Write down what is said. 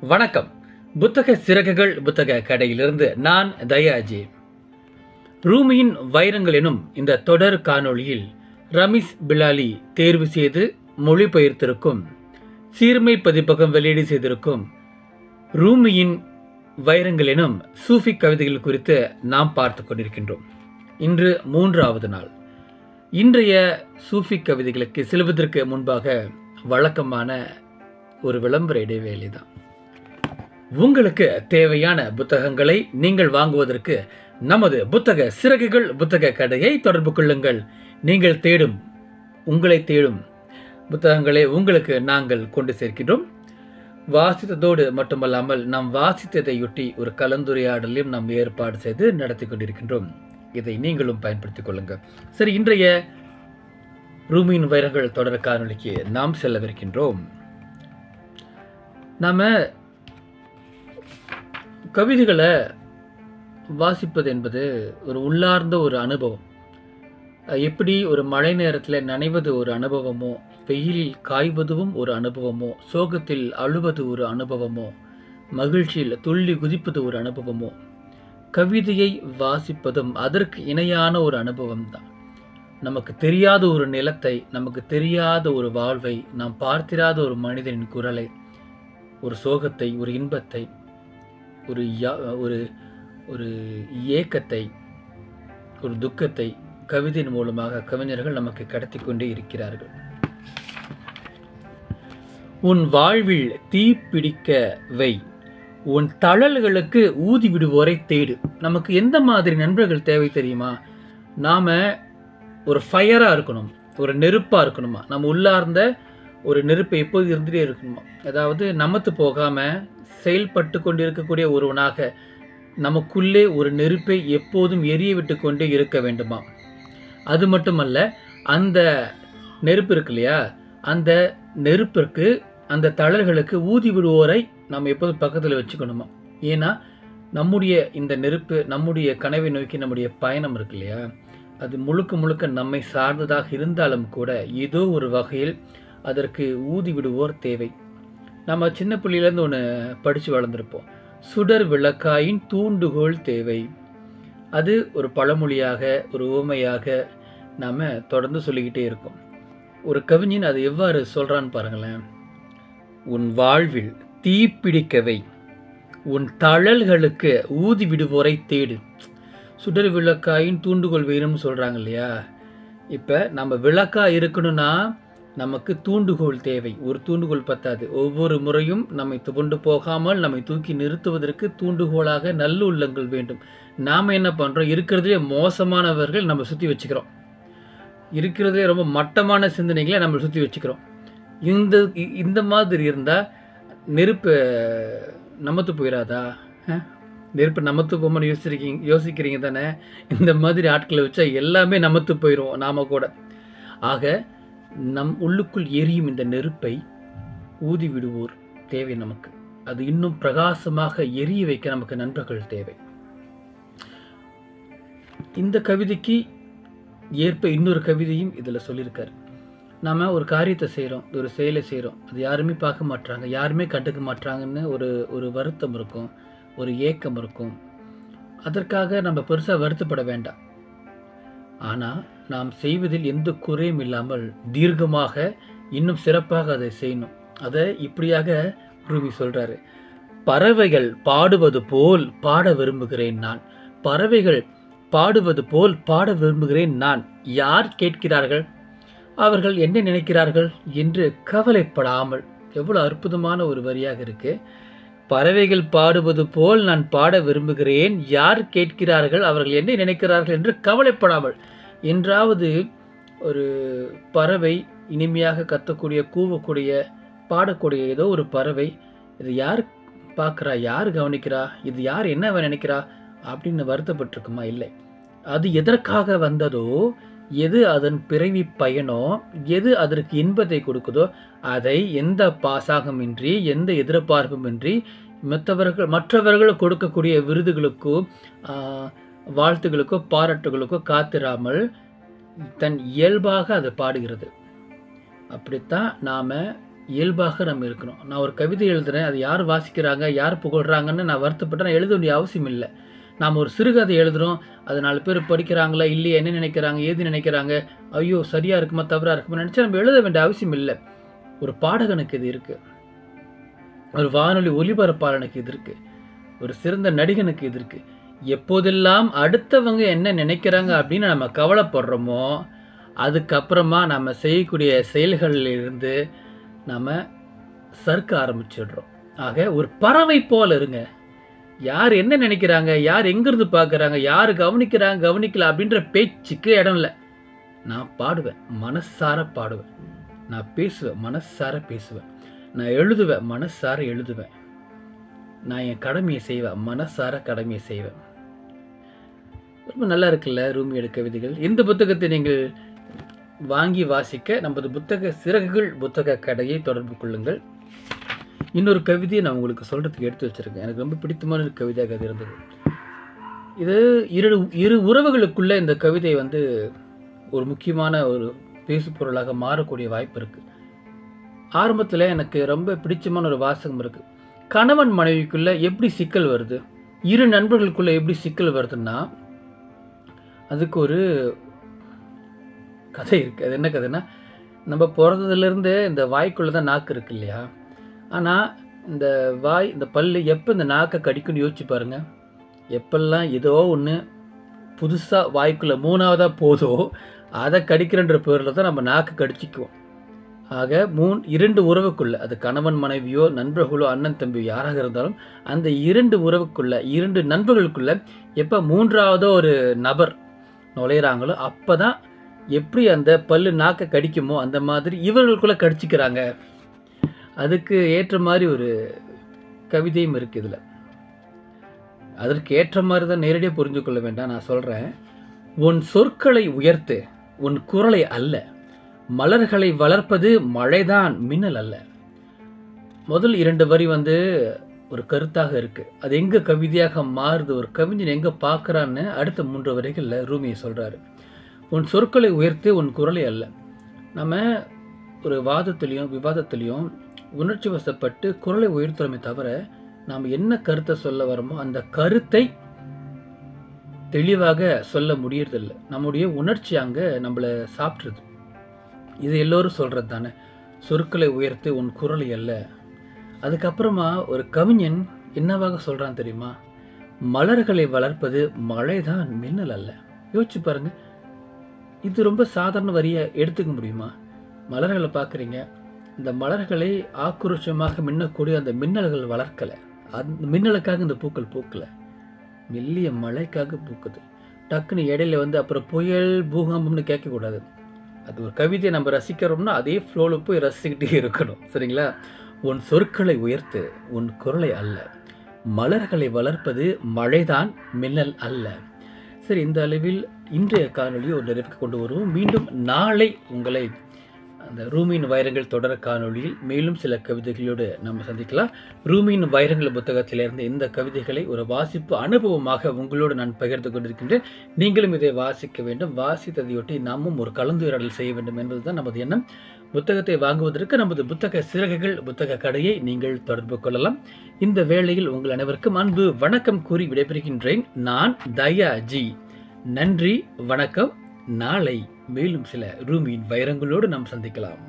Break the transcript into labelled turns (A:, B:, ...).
A: வணக்கம். புத்தக சிறகுகள் புத்தக கடையிலிருந்து நான் தயாஜி. ரூமியின் வைரங்கள் எனும் இந்த தொடர் காணொளியில் ரமீஸ் பிலாலி தேர்வு செய்து மொழிபெயர்த்திருக்கும் சீர்மை பதிப்பகம் வெளியீடு செய்திருக்கும் ரூமியின் வைரங்கள் எனும் சூஃபி கவிதைகள் குறித்து நாம் பார்த்து கொண்டிருக்கின்றோம். இன்று மூன்றாவது நாள். இன்றைய சூஃபி கவிதைகளுக்கு செல்வதற்கு முன்பாக வழக்கமான ஒரு விளம்பர இடைவேளை தான் உங்களுக்கு தேவையான புத்தகங்களை நீங்கள் வாங்குவதற்கு நமது புத்தக சிறகுகள் புத்தக கடையை தொடர்பு கொள்ளுங்கள். நீங்கள் தேடும் உங்களை தேடும் புத்தகங்களை உங்களுக்கு நாங்கள் கொண்டு சேர்க்கின்றோம். வாசித்ததோடு மட்டுமல்லாமல் நாம் வாசித்ததையொட்டி ஒரு கலந்துரையாடலையும் நாம் ஏற்பாடு செய்து நடத்தி கொண்டிருக்கின்றோம். இதை நீங்களும் பயன்படுத்திக் கொள்ளுங்கள். சரி இன்றைய ரூமியின் வைரங்கள் தொடர் காணொலிக்கு நாம் செல்லவிருக்கின்றோம். நாம கவிதைகளை வாசிப்பது என்பது ஒரு உள்ளார்ந்த ஒரு அனுபவம். எப்படி ஒரு மழை நேரத்தில் நனைவது ஒரு அனுபவமோ வெயிலில் காய்வதும் ஒரு அனுபவமோ சோகத்தில் அழுவது ஒரு அனுபவமோ மகிழ்ச்சியில் துள்ளி குதிப்பது ஒரு அனுபவமோ கவிதையை வாசிப்பதும் அதற்கு இணையான ஒரு அனுபவம் தான் நமக்கு தெரியாத ஒரு நிலத்தை நமக்கு தெரியாத ஒரு வாழ்வை நாம் பார்த்திராத ஒரு மனிதனின் குரலை ஒரு சோகத்தை ஒரு இன்பத்தை ஒரு யா- ஒரு ஒரு ஏக்கத்தை ஒரு துக்கத்தை கவிதையின் மூலமாக கவிஞர்கள் நமக்கு கடத்தி கொண்டே இருக்கிறார்கள். உன் வாழ்வில் தீப்பிடிக்க வை. உன் தழல்களுக்கு ஊதி விடுவோரை தேடு. நமக்கு எந்த மாதிரி நண்பர்கள் தேவை தெரியுமா? நாம ஒரு ஃபயராக இருக்கணும் ஒரு நெருப்பாக இருக்கணுமா? நம்ம உள்ளார்ந்த ஒரு நெருப்பு எப்போது இருந்துகிட்டே இருக்கணுமா. அதாவது நமத்து போகாமல் செயல்பட்டு கொண்டு இருக்கக்கூடிய ஒருவனாக நமக்குள்ளே ஒரு நெருப்பை எப்போதும் எரிய விட்டு கொண்டே இருக்க வேண்டுமா? அது மட்டுமல்ல அந்த நெருப்பு இருக்கு இல்லையா? அந்த நெருப்பிற்கு அந்த தளர்களுக்கு ஊதி விடுவோரை நம்ம எப்போதும் பக்கத்தில் வச்சுக்கணுமா? ஏன்னா நம்முடைய இந்த நெருப்பு நம்முடைய கனவை நோக்கி நம்முடைய பயணம் இருக்கு இல்லையா? அது முழுக்க முழுக்க நம்மை சார்ந்ததாக இருந்தாலும் கூட ஏதோ ஒரு வகையில் அதற்கு ஊதி விடுவோர் தேவை. நம்ம சின்ன பிள்ளையிலேருந்து ஒன்று படித்து வளர்ந்துருப்போம். சுடர் விளக்காயின் தூண்டுகோல் தேவை. அது ஒரு பழமொழியாக ஒரு உவமையாக நாம் தொடர்ந்து சொல்லிக்கிட்டே இருக்கோம். ஒரு கவிஞன் அதை எவ்வாறு சொல்கிறான்னு பாருங்களேன். உன் வாழ்வில் தீப்பிடிக்கவை உன் தழல்களுக்கு ஊதி விடுவோரை தேடு. சுடர் விளக்காயின் தூண்டுகோல் வேணும்னு சொல்கிறாங்க இல்லையா? இப்போ நம்ம விளக்கா இருக்கணும்னா நமக்கு தூண்டுகோல் தேவை. ஒரு தூண்டுகோல் பத்தாது. ஒவ்வொரு முறையும் நம்மை கொண்டு போகாமல் நம்மை தூக்கி நிறுத்துவதற்கு தூண்டுகோலாக நல்ல உள்ளங்கள் வேண்டும். நாம் என்ன பண்ணுறோம் இருக்கிறதுலே மோசமானவர்கள் நம்ம சுற்றி வச்சுக்கிறோம். இருக்கிறதே ரொம்ப மட்டமான சிந்தனைகளை நம்ம சுற்றி வச்சுக்கிறோம். இந்த இந்த மாதிரி இருந்தால் நெருப்பு நமத்து போயிடாதா நெருப்பு நமத்து போகும்போது யோசிச்சிருக்கீங்க யோசிக்கிறீங்க தானே? இந்த மாதிரி ஆட்களை வச்சா எல்லாமே நமத்து போயிடும் நாம கூட. ஆக நம் உள்ளுக்குள் எரியும் இந்த நெருப்பை ஊதி விடுவோர் தேவை நமக்கு. அது இன்னும் பிரகாசமாக எரிய வைக்க நமக்கு நண்பர்கள் தேவை. இந்த கவிதைக்கு ஏற்ப இன்னொரு கவிதையும் இதில் சொல்லியிருக்காரு. நாம் ஒரு காரியத்தை செய்கிறோம் ஒரு செயலை செய்கிறோம் அது யாருமே பார்க்க மாட்றாங்க யாருமே கண்டுக்க மாட்றாங்கன்னு ஒரு ஒரு வருத்தம் இருக்கும் ஒரு ஏக்கம் இருக்கும். அதற்காக நம்ம பெருசாக வருத்தப்பட வேண்டாம். ஆனால் நாம் செய்வதில் எந்த குறையும் இல்லாமல் தீர்க்கமாக இன்னும் சிறப்பாக அதை செய்யணும். அதை இப்படியாக ரூபி சொல்கிறாரு பறவைகள் பாடுவது போல் பாட விரும்புகிறேன் நான். பறவைகள் பாடுவது போல் பாட விரும்புகிறேன் நான். யார் கேட்கிறார்கள்? அவர்கள் என்ன நினைக்கிறார்கள் என்று கவலைப்படாமல். எவ்வளோ அற்புதமான ஒரு வரியாக இருக்கு. பறவைகள் பாடுவது போல் நான் பாட விரும்புகிறேன். யார் கேட்கிறார்கள்? அவர்கள் என்ன நினைக்கிறார்கள் என்று கவலைப்படாமல். என்றாவது ஒரு பறவை இனிமையாக கத்தக்கூடிய கூவக்கூடிய பாடக்கூடிய ஏதோ ஒரு பறவை. இது யார் பார்க்குறா? யார் கவனிக்கிறா? இது யார் என்ன நினைக்கிறா? அப்படின்னு வருத்தப்பட்டிருக்குமா? இல்லை. அது எதற்காக வந்ததோ எது அதன் பிறவி பயனோ எது அதற்கு இன்பத்தை கொடுக்குதோ அதை எந்த பாசாகமின்றி எந்த எதிர்பார்ப்புமின்றி மற்றவர்கள் மற்றவர்கள் கொடுக்கக்கூடிய விருதுகளுக்கும் வாழ்த்துகளுக்கோ பாராட்டுகளுக்கோ காத்திராமல் தன் இயல்பாக அதை பாடுகிறது. அப்படித்தான் நாம் இயல்பாக நம்ம இருக்கணும் நான் ஒரு கவிதை எழுதுறேன் அது யார் வாசிக்கிறாங்க யார் புகழ்கிறாங்கன்னு நான் வருத்தப்பட்டு நான் எழுத வேண்டிய அவசியம் இல்லை. நாம் ஒரு சிறுகதை எழுதுகிறோம் அது நாலு பேர் படிக்கிறாங்களா இல்லையா என்ன நினைக்கிறாங்க ஏது நினைக்கிறாங்க ஐயோ சரியாக இருக்குமா தவறாக இருக்குமா நினச்சா நம்ம எழுத வேண்டிய அவசியம் இல்லை. ஒரு பாடகனுக்கு இது இருக்குது ஒரு வானொலி ஒலிபரப்பாளனுக்கு இது இருக்குது ஒரு சிறந்த நடிகனுக்கு இது இருக்குது எப்போதெல்லாம் அடுத்தவங்க என்ன நினைக்கிறாங்க அப்படின்னு நம்ம கவலைப்படுறோமோ அதுக்கப்புறமா நம்ம செய்யக்கூடிய செயல்களில் இருந்து நம்ம சறுக்க ஆரம்பிச்சிடுறோம். ஆக ஒரு பறவை போல இருங்க. யார் என்ன நினைக்கிறாங்க யார் எங்கிருந்து பார்க்குறாங்க யார் கவனிக்கிறாங்க கவனிக்கல அப்படின்ற பேச்சுக்கு இடம் இல்லை. நான் பாடுவேன் மனசார பாடுவேன். நான் பேசுவேன் மனசார பேசுவேன். நான் எழுதுவேன் மனசார எழுதுவேன். நான் என் கடமையை செய்வேன் மனசார கடமையை செய்வேன். ரொம்ப நல்லா இருக்குல்ல ரூமியோட கவிதைகள் இந்த புத்தகத்தை நீங்கள் வாங்கி வாசிக்க நமது புத்தக சிறகுகள் புத்தக கடையை தொடர்பு கொள்ளுங்கள். இன்னொரு கவிதையை நான் உங்களுக்கு சொல்கிறதுக்கு எடுத்து வச்சுருக்கேன். எனக்கு ரொம்ப பிடித்தமான ஒரு கவிதையாக அது இருந்தது. இது இரு இரு உறவுகளுக்குள்ளே இந்த கவிதை வந்து ஒரு முக்கியமான ஒரு பேசு பொருளாக மாறக்கூடிய வாய்ப்பு இருக்குது ஆரம்பத்தில் எனக்கு ரொம்ப பிடிச்சமான ஒரு வாசகம் இருக்குது கணவன் மனைவிக்குள்ளே எப்படி சிக்கல் வருது? இரு நண்பர்களுக்குள்ளே எப்படி சிக்கல் வருதுன்னா அதுக்கு ஒரு கதை இருக்குது அது என்ன கதைன்னா நம்ம பிறந்ததுலேருந்து இந்த வாய்க்குள்ளே தான் நாக்கு இருக்கு இல்லையா? ஆனால் இந்த வாய் இந்த பல்லு எப்போ இந்த நாக்கை கடிக்கும்னு யோசிச்சு பாருங்கள் எப்பெல்லாம் ஏதோ ஒன்று புதுசாக வாய்க்குள்ளே மூணாவதாக போதோ அதை கடிக்கிறன்ற பேரில் தான் நம்ம நாக்கு கடிச்சிக்குவோம். ஆக மூன் இரண்டு உறவுக்குள்ளே அது கணவன் மனைவியோ நண்பர்களோ அண்ணன் தம்பியோ யாராக இருந்தாலும் அந்த இரண்டு உறவுக்குள்ளே இரண்டு நண்பர்களுக்குள்ளே எப்போ மூன்றாவதோ ஒரு நபர் நுழையிறாங்களோ அப்போ தான் எப்படி அந்த பல்லு நாக்கை கடிக்குமோ அந்த மாதிரி இவர்களுக்குள்ளே கடிச்சிக்கிறாங்க. அதுக்கு ஏற்ற மாதிரி ஒரு கவிதையும் இருக்குது இதில். அதற்கு ஏற்ற மாதிரி தான் நேரடியாக புரிஞ்சு கொள்ள வேண்டாம் நான் சொல்கிறேன் உன் சொற்களை உயர்த்து உன் குரலை அல்ல. மலர்களை வளர்ப்பது மழைதான் மின்னல் அல்ல. முதல் இரண்டு வரி வந்து ஒரு கருத்தாக இருக்குது அது எங்கே கவிதையாக மாறுது ஒரு கவிஞன் எங்கே பார்க்குறான்னு அடுத்த மூன்று வரைகளில் ரூமியை சொல்கிறாரு உன் சொற்களை உயர்த்து உன் குரலை அல்ல. நம்ம ஒரு வாதத்துலேயும் விவாதத்துலேயும் உணர்ச்சி வசப்பட்டு குரலை உயர்த்துறோமே தவிர நாம் என்ன கருத்தை சொல்ல வரோமோ அந்த கருத்தை தெளிவாக சொல்ல முடியறதில்ல. நம்முடைய உணர்ச்சி அங்கே நம்மளை சாப்பிட்ருது. இது எல்லோரும் சொல்கிறது தானே சொற்களை உயர்த்து உன் குரலை அல்ல. அதுக்கப்புறமா ஒரு கவிஞன் என்னவாக சொல்கிறான் தெரியுமா? மலர்களை வளர்ப்பது மழைதான் மின்னல் அல்ல. யோசிச்சு பாருங்க. இது ரொம்ப சாதாரண வரியை எடுத்துக்க முடியுமா? மலர்களை பார்க்குறீங்க. இந்த மலர்களை ஆக்ரோஷமாக மின்னக்கூடிய அந்த மின்னல்கள் வளர்க்கலை. அந்த மின்னலுக்காக இந்த பூக்கள் பூக்கலை. மெல்லிய மழைக்காக பூக்குது. டக்குன்னு இடையில வந்து அப்புறம் புயல் பூகம்பம்னு கேட்கக்கூடாது. அது ஒரு கவிதையை நம்ம ரசிக்கிறோம்னா அதே ஃப்ளோவில் போய் ரசிக்கிட்டே இருக்கணும். சரிங்களா? உன் சொற்களை உயர்த்து உன் குரலை அல்ல. மலர்களை வளர்ப்பது மழைதான் மின்னல் அல்ல. சரி இந்த அளவில் இன்றைய காணொலியை ஒரு நிறைவுக்கு கொண்டு வருவோம். மீண்டும் நாளை உங்களை அந்த ரூமின் வைரங்கள் தொடர காணொளியில் மேலும் சில கவிதைகளோடு நம்ம சந்திக்கலாம். ரூமின் வைரங்கள் புத்தகத்திலிருந்து இந்த கவிதைகளை ஒரு வாசிப்பு அனுபவமாக உங்களோடு நான் பகிர்ந்து கொண்டிருக்கின்றேன். நீங்களும் இதை வாசிக்க வேண்டும். வாசித்ததையொட்டி நாமும் ஒரு கலந்துரையாடல் செய்ய வேண்டும் என்பதுதான் நமது எண்ணம். புத்தகத்தை வாங்குவதற்கு நமது புத்தக சிறகுகள் புத்தக கடையை நீங்கள் தொடர்பு கொள்ளலாம். இந்த வேளையில் உங்கள் அனைவருக்கும் அன்பு வணக்கம் கூறி விடைபெறுகின்றேன். நான் தயா ஜி நன்றி வணக்கம். நாளை மேலும் சில ரூமியின் வைரங்களோடு நாம் சந்திக்கலாம்.